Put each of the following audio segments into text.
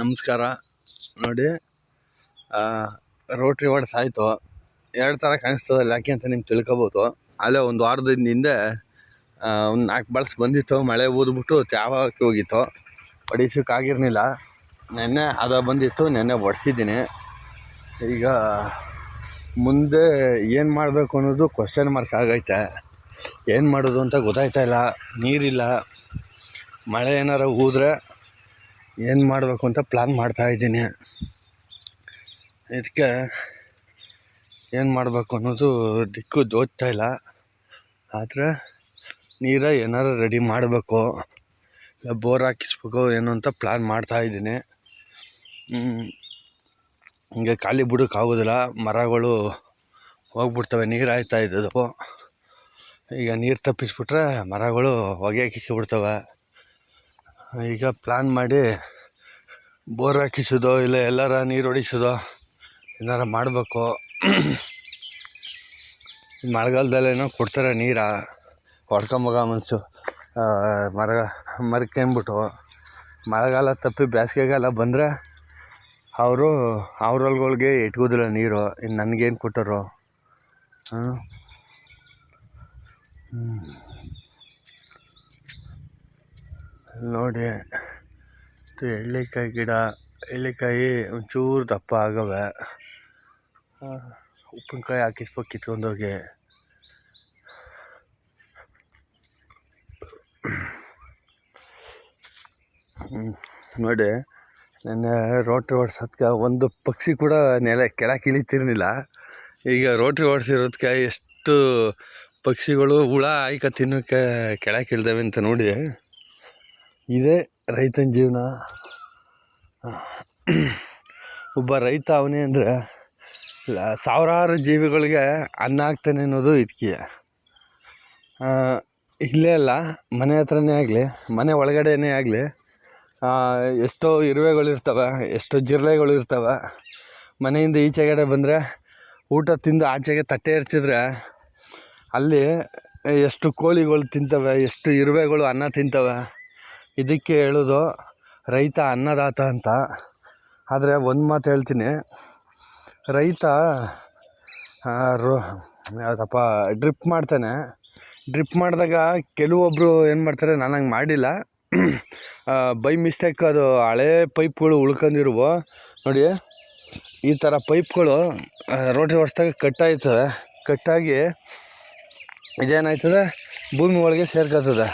ನಮಸ್ಕಾರ. ನೋಡಿ rotary words ಆಯಿತು ಎರಡು ಥರ ಕಾಣಿಸ್ತದಲ್ಲ ಯಾಕೆ ಅಂತ ನಿಮ್ಗೆ ತಿಳ್ಕೊಬೋದು. ಅಲ್ಲೇ ಒಂದು ವಾರದಿಂದ ಹಿಂದೆ ಒಂದು ನಾಲ್ಕು ಬಳ್ಸ್ ಬಂದಿತ್ತು. ಮಳೆ ಊದ್ಬಿಟ್ಟು ತ್ಯಾವಕ್ಕೆ ಹೋಗಿತ್ತು. ಹೊಡಿಸೋಕ್ಕಾಗಿರ್ಲಿಲ್ಲ ನೆನ್ನೆ ಅದು ಬಂದಿತ್ತು, ನೆನ್ನೆ ಹೊಡೆಸಿದ್ದೀನಿ. ಈಗ ಮುಂದೆ ಏನು ಮಾಡಬೇಕು ಅನ್ನೋದು ಕ್ವಶನ್ ಮಾರ್ಕ್ ಆಗೈತೆ. ಏನು ಮಾಡೋದು ಅಂತ ಗೊತ್ತಾಯ್ತಾ ಇಲ್ಲ. ನೀರಿಲ್ಲ. ಮಳೆ ಏನಾರು ಊದ್ರೆ ಏನು ಮಾಡಬೇಕು ಅಂತ ಪ್ಲ್ಯಾನ್ ಮಾಡ್ತಾ ಇದ್ದೀನಿ. ಇದಕ್ಕೆ ಏನು ಮಾಡಬೇಕು ಅನ್ನೋದು ದಿಕ್ಕು ದೋಚ್ತಾ ಇಲ್ಲ. ಆದರೆ ನೀರ ಏನಾರು ರೆಡಿ ಮಾಡಬೇಕು. ಇಲ್ಲ ಬೋರ್ ಹಾಕಿಸ್ಬೇಕು ಏನು ಅಂತ ಪ್ಲ್ಯಾನ್ ಮಾಡ್ತಾ ಇದ್ದೀನಿ. ಹಿಂಗೆ ಖಾಲಿ ಬಿಡೋಕ್ಕಾಗೋದಿಲ್ಲ ಮರಗಳು ಹೋಗ್ಬಿಡ್ತವೆ, ನೀರು ಆಯ್ತಾ ಇದ್ದದು ಈಗ ನೀರು ತಪ್ಪಿಸ್ಬಿಟ್ರೆ ಮರಗಳು ಹೊಗೆ ಕಿಸ್ಕೊಬಿಡ್ತವೆ ಈಗ ಪ್ಲ್ಯಾನ್ ಮಾಡಿ ಬೋರ್ ಹಾಕಿಸೋದು ಇಲ್ಲ ಎಲ್ಲರ ನೀರು ಹೊಡಿಸೋದು ಏನಾರ ಮಾಡಬೇಕು. ಮಳೆಗಾಲದಲ್ಲೇನೋ ಕೊಡ್ತಾರೆ ನೀರ. ಹೊಡ್ಕೊಂಬಗ ಮನಸ್ಸು ಮರ, ಮರಕ್ಕೆ ಅಂದ್ಬಿಟ್ಟು. ಮಳೆಗಾಲ ತಪ್ಪಿ ಬೇಸಿಗೆಗಾಲ ಬಂದರೆ ಅವರು ಅವ್ರಲ್ಗಳಿಗೆ ಇಟ್ಕೋದಿಲ್ಲ ನೀರು. ಇನ್ನು ನನಗೇನು ಕೊಟ್ಟರು? ಹಾಂ ನೋಡಿ, ಇದು ಎಳ್ಳಿಕಾಯಿ ಗಿಡ. ಎಳ್ಳಿಕಾಯಿ ಒಂಚೂರು ದಪ್ಪ ಆಗವೆ. ಉಪ್ಪಿನಕಾಯಿ ಹಾಕಿಸ್ಬೇಕು ಕಿತ್ಕೊಂಡೋಗಿ. ನೋಡಿ, ನನ್ನ ರೋಟ್ರಿ ಓಡ್ಸೋದ್ಕೆ ಒಂದು ಪಕ್ಷಿ ಕೂಡ ನೆಲೆ ಕೆಳಕ್ಕೆ ಇಳಿತಿರ್ಲಿಲ್ಲ. ಈಗ ರೋಟ್ರಿ ಓಡಿಸಿರೋದ್ಕೆ ಎಷ್ಟು ಪಕ್ಷಿಗಳು ಹುಳ, ಆಯ್ಕೆ ತಿನ್ನೋಕ್ಕೆ ಕೆಳಕ್ಕೆ ಇಳ್ದವೆ ಅಂತ ನೋಡಿ. ಇದೇ ರೈತನ ಜೀವನ. ಒಬ್ಬ ರೈತ ಅವನೇ ಅಂದರೆ ಸಾವಿರಾರು ಜೀವಿಗಳಿಗೆ ಅನ್ನ ಆಗ್ತಾನೆ ಅನ್ನೋದು ಇದಕ್ಕೆ ಇಲ್ಲೇ ಅಲ್ಲ, ಮನೆ ಹತ್ರನೇ ಆಗಲಿ, ಮನೆ ಒಳಗಡೆನೇ ಆಗಲಿ ಎಷ್ಟೋ ಇರುವೆಗಳು ಇರ್ತವೆ, ಎಷ್ಟೋ ಜಿರಳೆಗಳು ಇರ್ತವೆ. ಮನೆಯಿಂದ ಈಚೆಗಡೆ ಬಂದರೆ, ಊಟ ತಿಂದು ಆಚೆಗೆ ತಟ್ಟೆ ಎರಚಿದ್ರೆ ಅಲ್ಲಿ ಎಷ್ಟು ಕೋಳಿಗಳು ತಿಂತವೆ, ಎಷ್ಟು ಇರುವೆಗಳು ಅನ್ನ ತಿಂತವೆ ಇದಕ್ಕೆ ಹೇಳೋದು ರೈತ ಅನ್ನದಾತ ಅಂತ. ಆದರೆ ಒಂದು ಮಾತು ಹೇಳ್ತೀನಿ. ರೈತ ರೋ ಡ್ರಿಪ್ ಮಾಡ್ತಾನೆ. ಡ್ರಿಪ್ ಮಾಡಿದಾಗ ಕೆಲವೊಬ್ಬರು ಏನು ಮಾಡ್ತಾರೆ, ನಾನು ಹಂಗೆ ಮಾಡಿಲ್ಲ. ಬೈ ಮಿಸ್ಟೇಕ್ ಅದು ಹಳೇ ಪೈಪ್ಗಳು ಉಳ್ಕೊಂಡಿರುವ, ನೋಡಿ, ಈ ಥರ ಪೈಪ್ಗಳು ರೋಟಿ ಹೊಡ್ಸ್ದಾಗ ಕಟ್ಟಾಯ್ತದೆ. ಕಟ್ಟಾಗಿ ಇದೇನಾಯ್ತದೆ, ಭೂಮಿ ಒಳಗೆ ಸೇರ್ಕೊತದೆ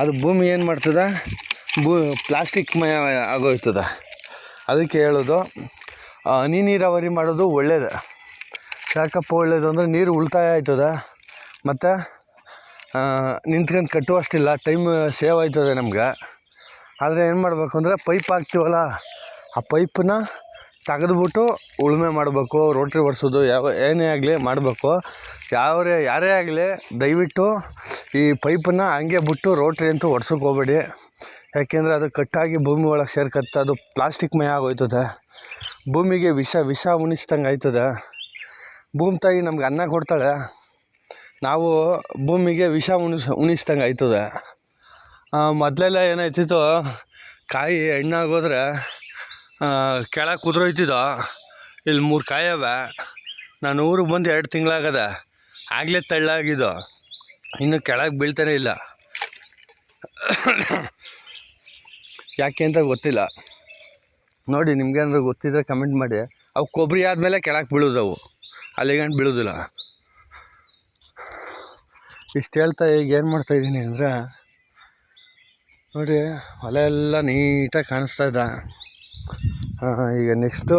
ಅದು ಭೂಮಿ ಏನು ಮಾಡ್ತದೆ? ಭೂ, ಪ್ಲಾಸ್ಟಿಕ್ ಮಯ ಆಗೋಯ್ತದೆ. ಅದಕ್ಕೆ ಹೇಳೋದು ಹನಿ ನೀರಾವರಿ ಮಾಡೋದು ಒಳ್ಳೇದು. ಯಾಕಪ್ಪ ಒಳ್ಳೆಯದು ಅಂದರೆ ನೀರು ಉಳಿತಾಯ ಆಯ್ತದೆ. ಮತ್ತು ನಿಂತ್ಕೊಂಡು ಕಟ್ಟುವಷ್ಟಿಲ್ಲ, ಟೈಮ್ ಸೇವ್ ಆಯ್ತದೆ ನಮ್ಗೆ. ಆದರೆ ಏನು ಮಾಡಬೇಕು ಅಂದರೆ ಪೈಪ್ ಹಾಕ್ತೀವಲ್ಲ, ಆ ಪೈಪನ್ನ ತೆಗೆದುಬಿಟ್ಟು ಉಳುಮೆ ಮಾಡಬೇಕು, ರೋಟ್ರಿ ಹೊಡ್ಸೋದು ಯಾವ, ಏನೇ ಆಗಲಿ ಮಾಡಬೇಕು. ಯಾವರೇ, ಯಾರೇ ಆಗಲಿ ದಯವಿಟ್ಟು ಈ ಪೈಪನ್ನು ಹಂಗೆ ಬಿಟ್ಟು ರೋಟ್ರಿ ಅಂತೂ ಒಡ್ಸೋಕೆ ಹೋಗ್ಬೇಡಿ. ಯಾಕೆಂದರೆ ಅದು ಕಟ್ಟಾಗಿ ಭೂಮಿ ಒಳಗೆ ಸೇರ್ಕತ್ತೆ, ಅದು ಪ್ಲಾಸ್ಟಿಕ್ ಮಯ ಆಗೋಯ್ತದೆ. ಭೂಮಿಗೆ ವಿಷ ವಿಷ ಉಣಿಸ್ದಂಗೆ ಆಯ್ತದೆ. ಭೂಮಿ ತಾಯಿ ನಮ್ಗೆ ಅನ್ನ ಕೊಡ್ತಾಳೆ. ನಾವು ಭೂಮಿಗೆ ವಿಷ ಉಣಿಸ್, ಉಣಿಸ್ದಂಗೆ ಆಯ್ತದೆ. ಮೊದಲೆಲ್ಲ ಏನಾಯ್ತಿತ್ತು, ಕಾಯಿ ಹಣ್ಣಾಗೋದ್ರೆ ಕೆಳಗೆ ಕುದುರೋಯ್ತಿದ್ದೋ, ಇಲ್ಲಿ ಮೂರು ಕಾಯವೆ ನಾನು ಊರಿಗೆ ಬಂದು ಎರಡು ತಿಂಗಳಾಗದ, ಆಗಲೇ ತಳ್ಳಾಗಿದ್ದು. ಇನ್ನು ಕೆಳಗೆ ಬೀಳ್ತಾನೆ ಇಲ್ಲ. ಯಾಕೆ ಅಂತ ಗೊತ್ತಿಲ್ಲ. ನೋಡಿ ನಿಮ್ಗೇನಾದ್ರು ಗೊತ್ತಿದ್ರೆ ಕಮೆಂಟ್ ಮಾಡಿ. ಅವು ಕೊಬ್ಬರಿ ಆದಮೇಲೆ ಕೆಳಗೆ ಬೀಳೋದು ಅವು ಅಲ್ಲಿಗಂಟು ಬೀಳೋದಿಲ್ಲ. ಇಷ್ಟು ಹೇಳ್ತಾ ಈಗ ಏನು ಮಾಡ್ತಾಯಿದ್ದೀನಿ ಅಂದರೆ, ನೋಡಿ, ಹೊಲ ಎಲ್ಲ ನೀಟಾಗಿ ಕಾಣಿಸ್ತಾ ಇದ್ದ ಈಗ ನೆಕ್ಸ್ಟು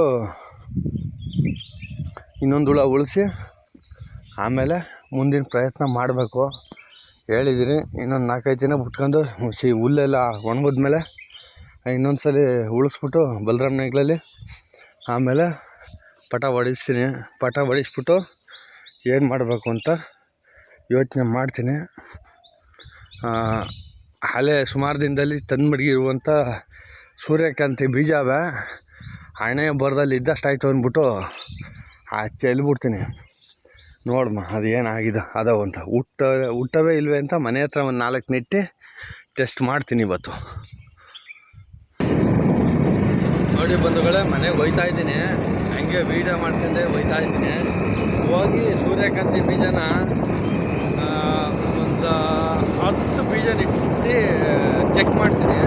ಇನ್ನೊಂದು ಹುಳ ಉಳಿಸಿ ಆಮೇಲೆ ಮುಂದಿನ ಪ್ರಯತ್ನ ಮಾಡಬೇಕು. ಹೇಳಿದ್ದೀನಿ ಇನ್ನೊಂದು ನಾಲ್ಕೈದು ದಿನ ಬಿಟ್ಕೊಂಡು ಮುಸಿ ಹುಲ್ಲೆಲ್ಲ ಒಣಗಿದ್ಮೇಲೆ ಇನ್ನೊಂದು ಸಲ ಉಳಿಸ್ಬಿಟ್ಟು ಬಲರಾಮ್ ನಾಯ್ಕಲಲ್ಲಿ ಆಮೇಲೆ ಪಟ ಹೊಡಿಸ್ತೀನಿ ಪಟ ಹೊಡಿಸ್ಬಿಟ್ಟು ಏನು ಮಾಡಬೇಕು ಅಂತ ಯೋಚನೆ ಮಾಡ್ತೀನಿ. ಹಳೆ ಸುಮಾರು ದಿನದಲ್ಲಿ ತಂದು ಮಡಗಿರುವಂಥ ಸೂರ್ಯಕಾಂತಿ ಬೀಜ ಅವೆ ಹಣೆ ಬರದಲ್ಲಿ ಇದ್ದಷ್ಟು ಆಯಿತು ಅಂದ್ಬಿಟ್ಟು ಆ ಚೆಲ್ಬಿಡ್ತೀನಿ. ನೋಡಮ್ಮ ಅದು ಏನಾಗಿದೆ ಅದಾವ ಅಂತ. ಹುಟ್ಟ, ಹುಟ್ಟವೇ ಇಲ್ವೇ ಅಂತ ಮನೆ ಹತ್ರ ಒಂದು ನಾಲ್ಕು ನೆಟ್ಟಿ ಟೆಸ್ಟ್ ಮಾಡ್ತೀನಿ ಇವತ್ತು. ನೋಡಿ ಬಂಧುಗಳೇ, ಮನೆಗೆ ಹೋಯ್ತಾ ಇದ್ದೀನಿ. ಹಂಗೆ ವೀಡಿಯೋ ಮಾಡ್ತಿದ್ದೆ, ಹೋಯ್ತಾ ಇದ್ದೀನಿ. ಹೋಗಿ ಸೂರ್ಯಕಾಂತಿ ಬೀಜನ ಒಂದು ಹತ್ತು ಬೀಜ ಇಟ್ಟು ಚೆಕ್ ಮಾಡ್ತೀನಿ.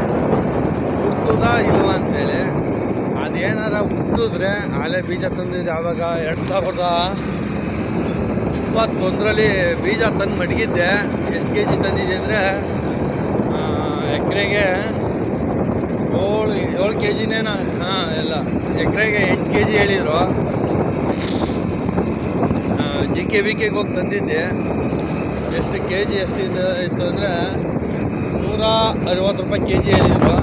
ಹುಟ್ಟುದಾ ಇಲ್ವಾ ಅಂತೇಳಿ. ಅದೇನಾರ ಹುಟ್ಟಿದ್ರೆ, ಆಲೆ ಬೀಜ ತಂದಿದ್ದು ಆವಾಗ ಎರಡು ಸಾವಿರದ ಇಪ್ಪತ್ತೊಂದರಲ್ಲಿ ಬೀಜ ತಂದು ಮಡಗಿದ್ದೆ. ಎಷ್ಟು ಕೆ ಜಿ ತಂದಿದ್ದೆ ಅಂದರೆ ಎಕರೆಗೆ ಏಳು ಏಳು ಕೆ ಜಿನೇನ ಹಾಂ, ಎಲ್ಲ. ಎಕರೆಗೆ ಎಂಟು ಕೆ ಜಿ ಹೇಳಿದರು. ಜಿ ಕೆ ವಿ ಕೆಗೆ ಹೋಗಿ ತಂದಿದ್ದೆ. ಎಷ್ಟು ಕೆ ಜಿ ಎಷ್ಟು ಇದು, ಇತ್ತು ಅಂದರೆ ನೂರ ಅರವತ್ತು ರೂಪಾಯಿ ಕೆ ಜಿ ಹೇಳಿದರು.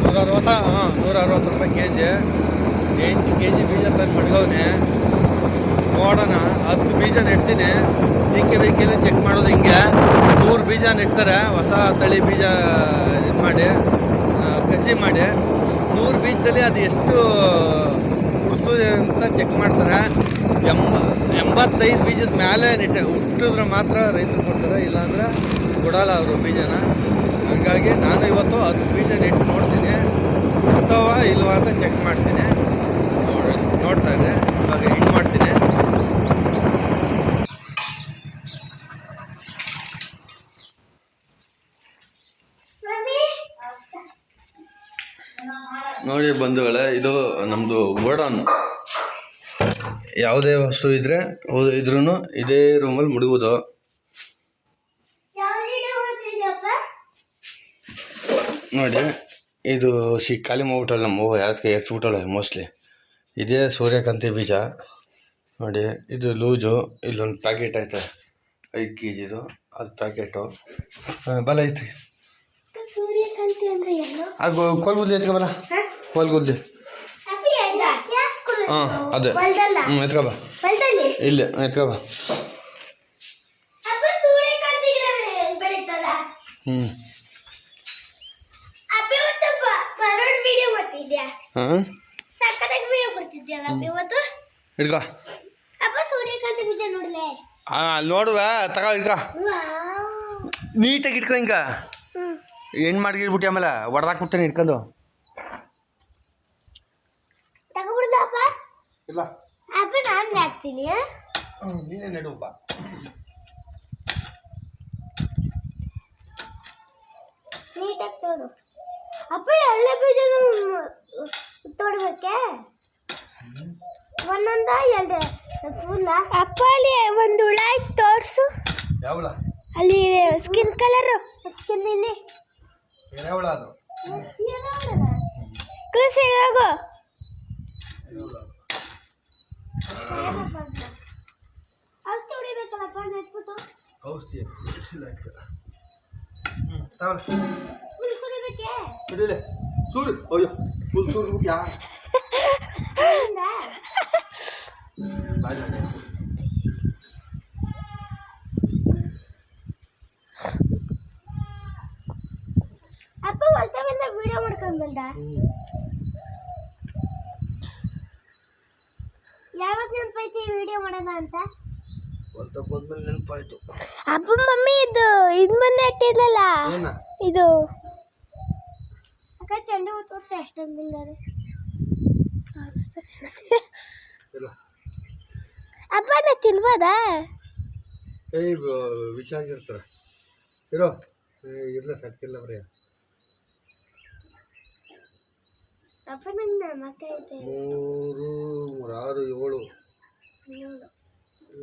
ನೂರ ಅರವತ್ತ, ಹಾಂ, ನೂರ ಅರವತ್ತು ರೂಪಾಯಿ ಕೆ ಜಿ ಎಂಟು ಕೆ ಜಿ ಬೀಜ ತಂದು ಮಡ್ಗವ್ನೆ. ನೋಡೋಣ. ಹತ್ತು ಬೀಜ ನೆಡ್ತೀನಿ. ಬೇಕೆ ವಿ ಚೆಕ್ ಮಾಡೋದು ಹಿಂಗೆ. ನೂರು ಬೀಜ ನೆಡ್ತಾರೆ. ಹೊಸ ತಳಿ ಬೀಜ ಇದು ಮಾಡಿ ಕಸಿ ಮಾಡಿ. ನೂರು ಬೀಜದಲ್ಲಿ ಅದು ಎಷ್ಟು ಹುಡ್ತದೆ ಅಂತ ಚೆಕ್ ಮಾಡ್ತಾರೆ. ಎಂಬ, ಎಂಬತ್ತೈದು ಬೀಜದ ಮೇಲೆ ನೆಟ್ಟ, ಹುಟ್ಟಿದ್ರೆ ಮಾತ್ರ ರೈತರು ಕೊಡ್ತಾರೆ. ಇಲ್ಲಾಂದ್ರೆ ಕೊಡಲ್ಲ ಅವರು ಬೀಜನ. ಹಾಗಾಗಿ ನಾನು ಇವತ್ತು ಹತ್ತು ಬೀಜ ನೆಟ್ಟು ನೋಡ್ತೀನಿ. ಹುಟ್ಟವ ಇಲ್ವಾ ಅಂತ ಚೆಕ್ ಮಾಡ್ತೀನಿ. ನೋಡಿ, ನೋಡ್ತಾ ಇದ್ದೆ. ನೋಡಿ ಬಂಧುಗಳೇ ಇದು ನಮ್ಮದು ಗೋಡೌನ್ ಯಾವುದೇ ವಸ್ತು ಇದ್ರೆ ಇದ್ರೂ ಇದೇ ರೂಮಲ್ಲಿ ಮುಡುವುದು ನೋಡಿ ಇದು ಸಿ ಖಾಲಿ ಮಾಡ್ಬಿಟ್ಟಲ್ಲ ನಮ್ಮ ಯಾವ್ದಕ್ಕೆ ಯಾಕೆ ಎತ್ಬಿಟ್ಟಲ್ಲ ಮೋಸ್ಟ್ಲಿ ಇದೇ ಸೂರ್ಯಕಾಂತಿ ಬೀಜ. ನೋಡಿ ಇದು ಲೂಜು ಇಲ್ಲೊಂದು ಪ್ಯಾಕೆಟ್ ಐತೆ ಐದು ಕೆ ಜಿದು ಅದು ಪ್ಯಾಕೆಟು ಬಲ ಐತಿ ಸೂರ್ಯಕಾಂತಿ ಅಂದ್ರೆ ಅದು ಕೋಲ್ಗುದ್ಲಿ ಎತ್ಕೊಬಲ್ಲ ಕೋಲ್ಗುದ್ಲಿ ಹಾಂ ಅದೇ. ಹ್ಞೂ ಎತ್ಕೊಬ ಇಲ್ಲ ಎತ್ಕೊಬ ಹ್ಞೂ ಹಾಂ? ಹಿಡ್ಕೊ. ನೋಡುವ ತಗೋ ಹಿಡ್ಕೊ. ನೀಟಾಗಿ ಇಟ್ಕೊ ಹಿಂಗ. ಏನು ಮಾಡಿ ಇಟ್ಬಿಟ್ಟಿ ಆಮೇಲೆ ಹೊಡೆದಾಕ್ಬಿಡ್ತೇನೆ ಇಟ್ಕೊಂಡು ತಗೊಬಿಡ್ದ ಅಪ್ಪ ಇಲ್ಲ. ಅಪ್ಪ ನಾನು ಹಾಕ್ತೀನಿ ನೀನೇ ಬಾ. ನೀಟಾಗಿ ತೋಡು. ಅಪ್ಪ ಎಳ್ಳೆ ಬೀಜ ತೋಡ್ಬೇಕೆ? ಒಂದೊಂದ ಎರಡು ಫುಲ್ಲ? ಅಪ್ಪ ಅಲ್ಲಿ ಒಂದು ಹುಳ ಐತೆ ತೋರ್ಸು. ಯಾವಳ ಅಲ್ಲಿ ಸ್ಕಿನ್ ಕಲರ್. ಸ್ಕಿನ್ ಇಲ್ಲಿ. ಯಾವಳ ಅದು. ಕ್ಲಸ್ ಹೇಳೋಗು ಔಷಧಿ ಬಿಡಿಲೆ ಸೂರು. ಅಯ್ಯೋ ಫುಲ್ ಸೂರು ಯಾ ಹಿಂದ? ಅಪ್ಪ ಹೊಲ್ತಾವೆಲ್ಲ ವಿಡಿಯೋ ಮಾಡ್ಕೊಂಡು ಬಂದ ಯಾವಾಗ ನೆನಪೈತಿ ವಿಡಿಯೋ ಮಾಡೋಣ ಅಂತ? ಅಂತ ಬಂದ್ಮೇಲೆ ನೆನಪಾಯ್ತು. ಅಪ್ಪ ಮಮ್ಮಿ ಇದು ಇದು ಮೊನ್ನೆ ಇಟ್ಟಿದ್ಲಲ್ಲ? ಏನ? ಇದು ಅಕ್ಕ ಚೆಂಡು ಹೂ ತೋರಿಸಿ ಎಷ್ಟೊಂದು ಬಿಲ್ಲಾರೆ ಇಲ್ಲ. ಅಪ್ಪ ನಾ ತಿನ್ಬೋದಾ? ಏಯ್ ವಿಷ ಆಗಿರ್ತಾರೆ ಇರೋ. ಇರಲ್ಲ ಸಕ್ಕಿಲ್ಲ ಬರೀ ಅಪ್ಪ ನನ್ನ ಮಕ್ಕ ಐತೆ ಮೂರು ಮೂರು ಆರು ಏಳು.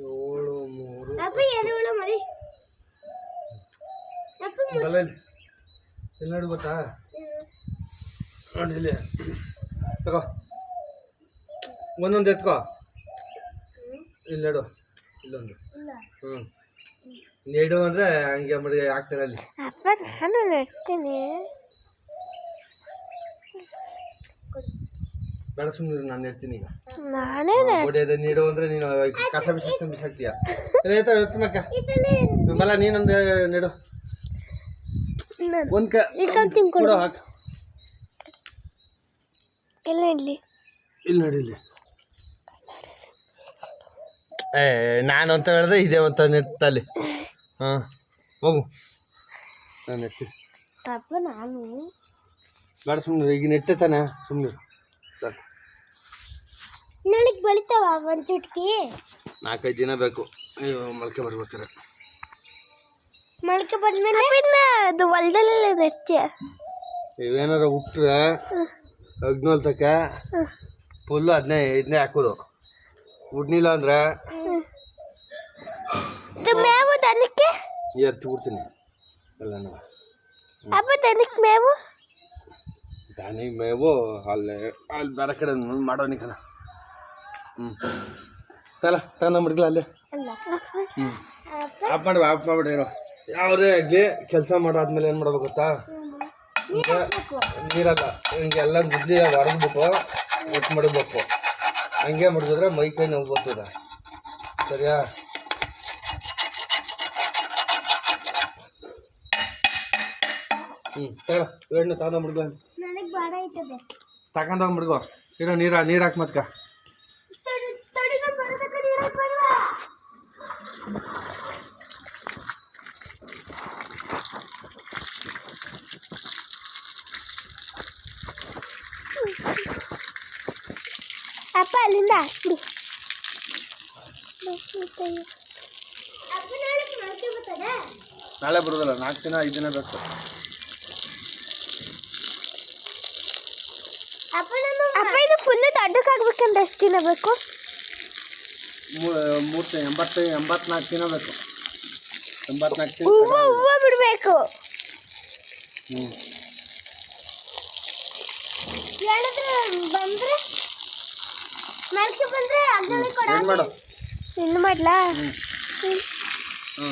ಏಳು. ಮೂರು ಎಲ್ಲಿ ನೋಡಿ ಗೊತ್ತಾ? ನೋಡಿ ಇಲ್ಲಿ. ತಗೋ. ಒಂದೊಂದು ಎತ್ಕೋ. ಇಲ್ಲಿ ನೋಡು. ಇಲ್ಲೊಂದು. ಇಲ್ಲ. ಹ್ಞೂ ನೆಡು ಅಂದರೆ ಹಂಗೆ ಮಾಡಿ ಹಾಕ್ತಾರೆ ಅಲ್ಲಿ. ಅಪ್ಪ ನಾನು ನೆಡ್ತೀನಿ. ಬೇಡ ಸುಮ್ಮನೆ ನಾನು ಹೇಳ್ತೀನಿ ಈಗ. ನಾನೇ ಗೋಡೆದ ನೀಡು ಅಂದರೆ ನೀನು ಕಸ ಬಿಸಾಕ್ತೀನಿ ಬಿಸಾಕ್ತೀಯ? ಆಯ್ತಾ ಎತ್ತಮಕ್ಕ ಬಲ್ಲ ನೀನೊಂದು ನೆಡು. ಒಂದು ಕ ಕೊಡು ಹಾಕು. ಎಲ್ಲ ಇಡ್ಲಿ ಇಲ್ಲಿ ನೋಡಿ ಇಲ್ಲಿ ಏ ನಾನು ಅಂತ ಹೇಳಿದ್ರೆ ಇದೆ ಅಂತ ನೆಟ್ಟಲ್ಲಿ. ಹಾಂ ಹೋಗು. ನಾನು ಇರ್ತೀನಿ ತಪ್ಪ ನಾನು. ಬೇಡ ಸುಮ್ಮನೆ ಈಗ ನೆಟ್ಟೆ ತಾನೆ ಸುಮ್ಮನೆ ಸರ್ ನಾಳೆಗೆ ಬೆಳಿತಾವ ಒಂದು ಚುಟ್ಕಿ? ನಾಲ್ಕೈದು ದಿನ ಬೇಕು. ಅಯ್ಯೋ ಮೊಳಕೆ ಬರ್ಬೇಕಾರೆ. ಮೊಳಕೆ ಬಂದ್ಮೇಲೆ? ಅದು ಹೊಲದಲ್ಲೆಲ್ಲ ನೆಡ್ತೀಯ? ಇವೇನಾರ ಹುಟ್ರೆ ಅಗ್ನೋಲ್ ತಕ ಫುಲ್ಲು ಅದನ್ನೇ ಇದನ್ನೇ ಹಾಕೋದು. ಹುಡ್ನಿಲ್ಲ ಅಂದ್ರೆ ಮೇವು ದನಕ್ಕೆ? ಎರ್ತಿ ಬಿಡ್ತೀನಿ. ಎಲ್ಲನೂ ಅಪ್ಪ ದನಕ್ಕೆ ಮೇವು? ದಾನಿ ಮೇವು ಅಲ್ಲೇ ಅಲ್ಲಿ ಬೇರೆ ಕಡೆ ಮಾಡೋನಿ ಕಣ ಹ್ಞೂ ತಲ ತನ ಮಡ್ಗಲ ಅಲ್ಲೇ. ಹ್ಞೂ ಆಫ್ ಮಾಡಿ ಆಫ್ ಮಾಡ್ಬಿಡಿ ಇರೋ. ಯಾವುದೇ ಆಗಲಿ ಕೆಲಸ ಮಾಡಾದ್ಮೇಲೆ ಏನು ಮಾಡ್ಬೇಕು ಗೊತ್ತಾ? ಈಗ ನೀರಲ್ಲ ಹಿಂಗೆಲ್ಲ ಬುದ್ಧಿ ಹೊರಗ್ಬಿಟ್ಟು ಒಟ್ಟು ಮಡಗಬೇಕು ಹಂಗೆ ಮಾಡಿದ್ರೆ ಮೈ ಕೈ ನೋವು ಬರ್ತದೆ. ಸರಿಯಾ? ಹ್ಞೂ ಹೇಳ ಎಣ್ಣೆ ತಗೊಂಡು ಮಡ್ಗ ತಗೊಂಡೋಗಿ ಮಡ್ಗೋ ಇರೋ ನೀರ ನೀರು ಹಾಕಿ ಮತ್ಕ. ಅಲ್ಲಿಂದ ಹಾಕ್ಬಿಡು ನಾಳೆ ಬರೋದಲ್ಲ ನಾಲ್ಕು ದಿನ ಐದು ದಿನ ಬೇಕು. ಅಪ್ಪ ಇದು ಫುಲ್ ದೊಡ್ಡಕ್ಕಾಗ್ಬೇಕಂದ್ರೆ ಎಷ್ಟು ದಿನ ಬೇಕು? ಮೂರು ಎಂಬತ್ತು ಎಂಬತ್ನಾಲ್ಕು ದಿನ ಬೇಕು. ಎಂಬತ್ನಾಲ್ಕು ದಿನ ಹೂವು ಹೂವು ಬಿಡಬೇಕು. ಹ್ಞೂ ಹೇಳಿದ್ರೆ ಬಂದ್ರೆ? ಮೊಳಕೆ ಬಂದ್ರೆ ಅಗ್ನಲ್ಲಿ ಕೊಡ ಏನು ಮಾಡ್ಲಾ? ಹ್ಞೂ